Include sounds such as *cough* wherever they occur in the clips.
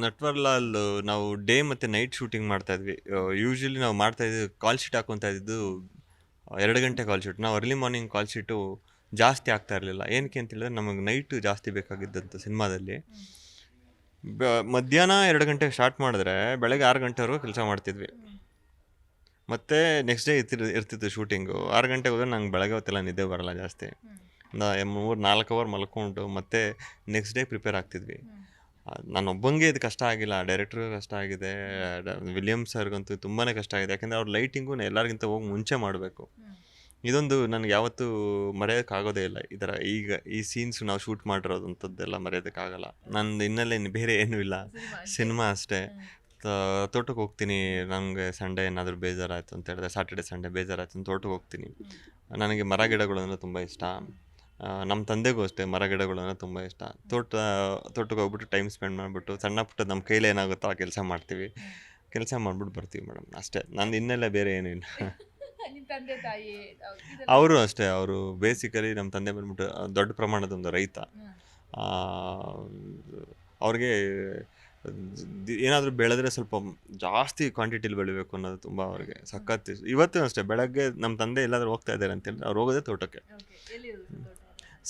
ನಟ್ವರ್ಲಾಲ್ ನಾವು ಡೇ ಮತ್ತು night shooting ಮಾಡ್ತಾ ಇದ್ವಿ. ಯೂಶ್ವಲಿ ನಾವು ಮಾಡ್ತಾ ಇದ್ವಿ ಕಾಲ್ ಶೀಟ್ ಹಾಕೊತಾ ಎರಡು ಗಂಟೆ ಕಾಲ್ ಶೀಟ್ ನಾವು ಅರ್ಲಿ ಮಾರ್ನಿಂಗ್ ಕಾಲ್ ಶೀಟು ಜಾಸ್ತಿ ಆಗ್ತಾ ಇರಲಿಲ್ಲ. ಏನಕ್ಕೆ ಅಂತ ಹೇಳಿದ್ರೆ ನಮಗೆ ನೈಟ್ ಜಾಸ್ತಿ ಬೇಕಾಗಿದ್ದಂಥ ಸಿನಿಮಾದಲ್ಲಿ. ಬ- ಮಧ್ಯಾಹ್ನ ಎರಡು ಗಂಟೆಗೆ ಸ್ಟಾರ್ಟ್ ಮಾಡಿದ್ರೆ ಬೆಳಗ್ಗೆ ಆರು ಗಂಟೆವರೆಗೂ ಕೆಲಸ ಮಾಡ್ತಿದ್ವಿ. ಮತ್ತೆ ನೆಕ್ಸ್ಟ್ ಡೇ ಇರ್ತಿರ್ ಇರ್ತಿತ್ತು ಶೂಟಿಂಗು ಆರು ಗಂಟೆಗೆ ಹೋದ್ರೆ ನಂಗೆ ಬೆಳಗ್ಗೆ ಹೊತ್ತೆಲ್ಲ ನಿದ್ದೆ ಬರಲ್ಲ ಜಾಸ್ತಿ. ಮೂರು ನಾಲ್ಕು ಅವರ್ ಮಲ್ಕೊಂಡು ಮತ್ತೆ ನೆಕ್ಸ್ಟ್ ಡೇ ಪ್ರಿಪೇರ್ ಆಗ್ತಿದ್ವಿ. ನಾನು ಒಬ್ಬಂಗೆ ಇದು ಕಷ್ಟ ಆಗಿಲ್ಲ ಡೈರೆಕ್ಟ್ರಿಗೂ ಕಷ್ಟ ಆಗಿದೆ ವಿಲಿಯಮ್ ಸರ್ಗಂತೂ ತುಂಬಾ ಕಷ್ಟ ಆಗಿದೆ. ಯಾಕೆಂದರೆ ಅವ್ರ ಲೈಟಿಂಗು ಎಲ್ಲರಿಗಿಂತ ಹೋಗಿ ಮುಂಚೆ ಮಾಡಬೇಕು. ಇದೊಂದು ನನಗೆ ಯಾವತ್ತೂ ಮರೆಯೋಕ್ಕಾಗೋದೇ ಇಲ್ಲ. ಈ ಥರ ಈಗ ಈ ಸೀನ್ಸ್ ನಾವು ಶೂಟ್ ಮಾಡಿರೋದಂಥದ್ದೆಲ್ಲ ಮರೆಯೋದಕ್ಕಾಗಲ್ಲ ನಂದು ಇನ್ನಲ್ಲೇ ಇನ್ನು ಬೇರೆ ಏನೂ ಇಲ್ಲ. ಸಿನಿಮಾ ಅಷ್ಟೇ? ತೋಟಕ್ಕೆ ಹೋಗ್ತೀನಿ ನನಗೆ ಸಂಡೇ ಏನಾದರೂ ಬೇಜಾರಾಯಿತು ಅಂತ ಹೇಳಿದ್ರೆ ಸಾಟರ್ಡೆ ಸಂಡೇ ಬೇಜಾರಾಯ್ತು ಅಂತ ತೋಟಕ್ಕೆ ಹೋಗ್ತೀನಿ. ನನಗೆ ಮರ ಗಿಡಗಳು ಅಂದರೆ ತುಂಬ ಇಷ್ಟ. ನಮ್ಮ ತಂದೆಗೂ ಅಷ್ಟೇ ಮರ ತುಂಬ ಇಷ್ಟ. ತೋಟ ತೋಟಕ್ಕೆ ಹೋಗ್ಬಿಟ್ಟು ಟೈಮ್ ಸ್ಪೆಂಡ್ ಮಾಡಿಬಿಟ್ಟು ಸಣ್ಣ ಪುಟ್ಟ ನಮ್ಮ ಕೈಲಿ ಏನಾಗುತ್ತೋ ಆ ಕೆಲಸ ಮಾಡ್ತೀವಿ. ಕೆಲಸ ಮಾಡ್ಬಿಟ್ಟು ಬರ್ತೀವಿ ಮೇಡಮ್ ಅಷ್ಟೇ. ನಂದು ಇನ್ನೆಲ್ಲ ಬೇರೆ ಏನಿಲ್ಲ *laughs* ತಂದೆ ತಾಯಿ ಅವರು ಅಷ್ಟೇ. ಅವರು ಬೇಸಿಕಲಿ ನಮ್ಮ ತಂದೆ ಬಂದ್ಬಿಟ್ಟು ದೊಡ್ಡ ಪ್ರಮಾಣದ ಒಂದು ರೈತ. ಅವ್ರಿಗೆ ಏನಾದರೂ ಬೆಳೆದ್ರೆ ಸ್ವಲ್ಪ ಜಾಸ್ತಿ ಕ್ವಾಂಟಿಟಿಲಿ ಬೆಳಿಬೇಕು ಅನ್ನೋದು ತುಂಬ ಅವ್ರಿಗೆ ಸಖತ್ತು. ಇವತ್ತು ಅಷ್ಟೇ. ಬೆಳಗ್ಗೆ ನಮ್ಮ ತಂದೆ ಎಲ್ಲಾದರೂ ಹೋಗ್ತಾ ಇದ್ದಾರೆ ಅಂತೇಳಿ ಅವ್ರು ಹೋಗೋದೇ ತೋಟಕ್ಕೆ?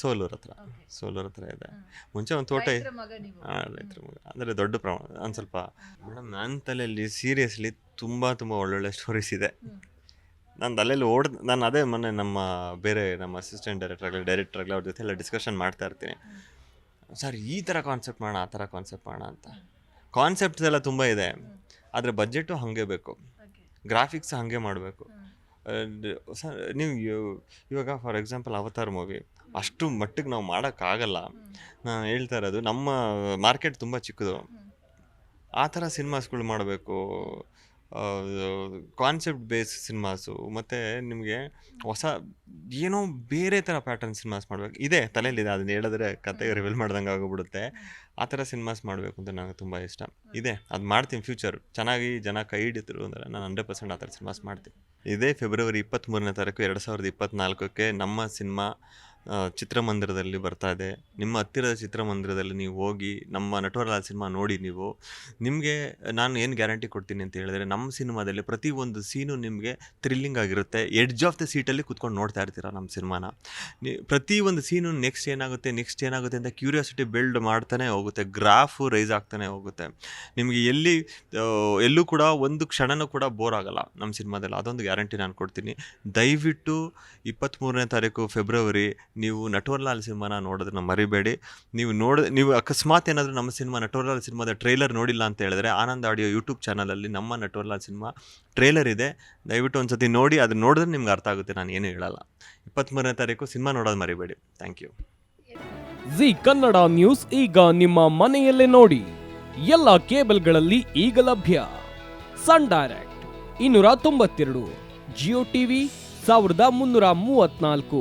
ಸೋಲೂರ್ ಹತ್ರ. ಸೋಲೂರ್ ಹತ್ರ ಇದೆ. ಮುಂಚೆ ಒಂದು ತೋಟ ರೈತ್ರ ಮಗ ಅಂದರೆ ದೊಡ್ಡ ಪ್ರಮಾಣ ಒಂದು ಸ್ವಲ್ಪ ಮೇಡಮ್ ನನ್ನ ತಲೆಯಲ್ಲಿ ಸೀರಿಯಸ್ಲಿ ತುಂಬ ತುಂಬ ಒಳ್ಳೊಳ್ಳೆ ಸ್ಟೋರೀಸ್ ಇದೆ. ನಾನು ಅಲ್ಲೆಲ್ಲಿ ಓಡ್ ನಾನು ಅದೇ ಮೊನ್ನೆ ನಮ್ಮ ಬೇರೆ ನಮ್ಮ ಅಸಿಸ್ಟೆಂಟ್ ಡೈರೆಕ್ಟರ್ ಆಗಲಿ ಡೈರೆಕ್ಟರ್ ಆಗಲಿ ಅವ್ರ ಜೊತೆ ಎಲ್ಲ ಡಿಸ್ಕಷನ್ ಮಾಡ್ತಾ ಇರ್ತೀನಿ. ಸರ್ ಈ ಥರ ಕಾನ್ಸೆಪ್ಟ್ ಮಾಡೋಣ ಆ ಥರ ಕಾನ್ಸೆಪ್ಟ್ ಮಾಡೋಣ ಅಂತ. ಕಾನ್ಸೆಪ್ಟ್ಸ್ ಎಲ್ಲ ತುಂಬ ಇದೆ. ಆದರೆ ಬಜೆಟು ಹಾಗೆ ಬೇಕು. ಗ್ರಾಫಿಕ್ಸ್ ಹಾಗೆ ಮಾಡಬೇಕು. ನೀವು ಇವ್- ಇವಾಗ ಫಾರ್ ಎಕ್ಸಾಂಪಲ್ ಅವತಾರ್ ಮೂವಿ ಅಷ್ಟು ಮಟ್ಟಿಗೆ ನಾವು ಮಾಡೋಕ್ಕಾಗಲ್ಲ. ನಾನು ಹೇಳ್ತಾ ಇರೋದು ನಮ್ಮ ಮಾರ್ಕೆಟ್ ತುಂಬ ಚಿಕ್ಕದು. ಆ ಥರ ಸಿನಿಮಾಸ್ಗಳು ಮಾಡಬೇಕು. ಕಾನ್ಸೆಪ್ಟ್ ಬೇಸ್ ಸಿನಿಮಾಸು ಮತ್ತು ನಿಮಗೆ ಹೊಸ ಏನೋ ಬೇರೆ ಥರ ಪ್ಯಾಟರ್ನ್ ಸಿನಿಮಾಸ್ ಮಾಡಬೇಕು. ಇದೆ ತಲೆಯಲ್ಲಿದೆ. ಅದನ್ನ ಹೇಳಿದ್ರೆ ಕತೆ ರಿವೀಲ್ ಮಾಡ್ದಂಗೆ ಆಗೋಗ್ಬಿಡುತ್ತೆ. ಆ ಥರ ಸಿನಿಮಾಸ್ ಮಾಡಬೇಕು ಅಂತ ನನಗೆ ತುಂಬ ಇಷ್ಟ. ಇದೆ ಅದು ಮಾಡ್ತೀನಿ ಫ್ಯೂಚರ್ ಚೆನ್ನಾಗಿ ಜನ ಕೈ ಹಿಡಿತರು ಅಂದರೆ ನಾನು ಹಂಡ್ರೆಡ್ ಪರ್ಸೆಂಟ್ ಆ ಥರ ಸಿನಿಮಾಸ್ ಮಾಡ್ತೀನಿ. ಇದೇ ಫೆಬ್ರವರಿ ಇಪ್ಪತ್ತ್ಮೂರನೇ ತಾರೀಕು ಎರಡು ಸಾವಿರದ ಇಪ್ಪತ್ತ್ನಾಲ್ಕಕ್ಕೆ ನಮ್ಮ ಸಿನಿಮಾ ಚಿತ್ರಮಂದಿರದಲ್ಲಿ ಬರ್ತಾ ಇದೆ. ನಿಮ್ಮ ಹತ್ತಿರದ ಚಿತ್ರಮಂದಿರದಲ್ಲಿ ನೀವು ಹೋಗಿ, ನಮ್ಮ ನಟವರಲಾಲ್ ಸಿನಿಮಾ ನೋಡಿ ನೀವು. ನಿಮಗೆ ನಾನು ಏನು ಗ್ಯಾರಂಟಿ ಕೊಡ್ತೀನಿ ಅಂತ ಹೇಳಿದ್ರೆ, ನಮ್ಮ ಸಿನಿಮಾದಲ್ಲಿ ಪ್ರತಿ ಒಂದು ಸೀನು ನಿಮಗೆ ಥ್ರಿಲ್ಲಿಂಗ್ ಆಗಿರುತ್ತೆ. ಎಡ್ಜ್ ಆಫ್ ದ ಸೀಟಲ್ಲಿ ಕುತ್ಕೊಂಡು ನೋಡ್ತಾ ಇರ್ತೀರ ನಮ್ಮ ಸಿನಿಮಾನ? ಪ್ರತಿ ಒಂದು ಸೀನು ನೆಕ್ಸ್ಟ್ ಏನಾಗುತ್ತೆ ನೆಕ್ಸ್ಟ್ ಏನಾಗುತ್ತೆ ಅಂತ ಕ್ಯೂರಿಯಾಸಿಟಿ ಬಿಲ್ಡ್ ಮಾಡ್ತಾನೆ ಹೋಗುತ್ತೆ. ಗ್ರಾಫು ರೈಸ್ ಆಗ್ತಾನೆ ಹೋಗುತ್ತೆ. ನಿಮಗೆ ಎಲ್ಲಿ ಎಲ್ಲೂ ಕೂಡ ಒಂದು ಕ್ಷಣನೂ ಕೂಡ ಬೋರ್ ಆಗಲ್ಲ ನಮ್ಮ ಸಿನಿಮಾದಲ್ಲಿ. ಅದೊಂದು ಗ್ಯಾರಂಟಿ ನಾನು ಕೊಡ್ತೀನಿ. ದಯವಿಟ್ಟು ಇಪ್ಪತ್ತ್ಮೂರನೇ ತಾರೀಕು ಫೆಬ್ರವರಿ ನೀವು ನಟವರ್ಲಾಲ್ ಸಿನಿಮಾನ ನೋಡೋದನ್ನ ಮರಿಬೇಡಿ. ನೀವು ನೋಡ, ನೀವು ಅಕಸ್ಮಾತ್ ಏನಾದರೂ ನಮ್ಮ ಸಿನಿಮಾ ನಟವರ್ಲಾಲ್ ಸಿನಿಮಾದ ಟ್ರೈಲರ್ ನೋಡಿಲ್ಲ ಅಂತ ಹೇಳಿದ್ರೆ ಆನಂದ್ ಆಡಿಯೋ ಯೂಟ್ಯೂಬ್ ಚಾನಲಲ್ಲಿ ನಮ್ಮ ನಟವರ್ಲಾಲ್ ಸಿನಿಮಾ ಟ್ರೈಲರ್ ಇದೆ. ದಯವಿಟ್ಟು ಒಂದು ಸತಿ ನೋಡಿ, ಅದು ನೋಡಿದ್ರೆ ನಿಮ್ಗೆ ಅರ್ಥ ಆಗುತ್ತೆ, ನಾನು ಏನೂ ಹೇಳಲ್ಲ. ಇಪ್ಪತ್ತ್ಮೂರನೇ ತಾರೀಕು ಸಿನಿಮಾ ನೋಡೋದು ಮರಿಬೇಡಿ. Thank you. Zee Kannada news ಈಗ ನಿಮ್ಮ ಮನೆಯಲ್ಲೇ ನೋಡಿ. ಎಲ್ಲ ಕೇಬಲ್ಗಳಲ್ಲಿ ಈಗ ಲಭ್ಯ. ಸನ್ ಡೈರೆಕ್ಟ್, ಇನ್ನೂರ ತೊಂಬತ್ತೆರಡು, ಜಿಯೋ ಟಿವಿ, ಸಾವಿರದ ಮುನ್ನೂರ ಮೂವತ್ನಾಲ್ಕು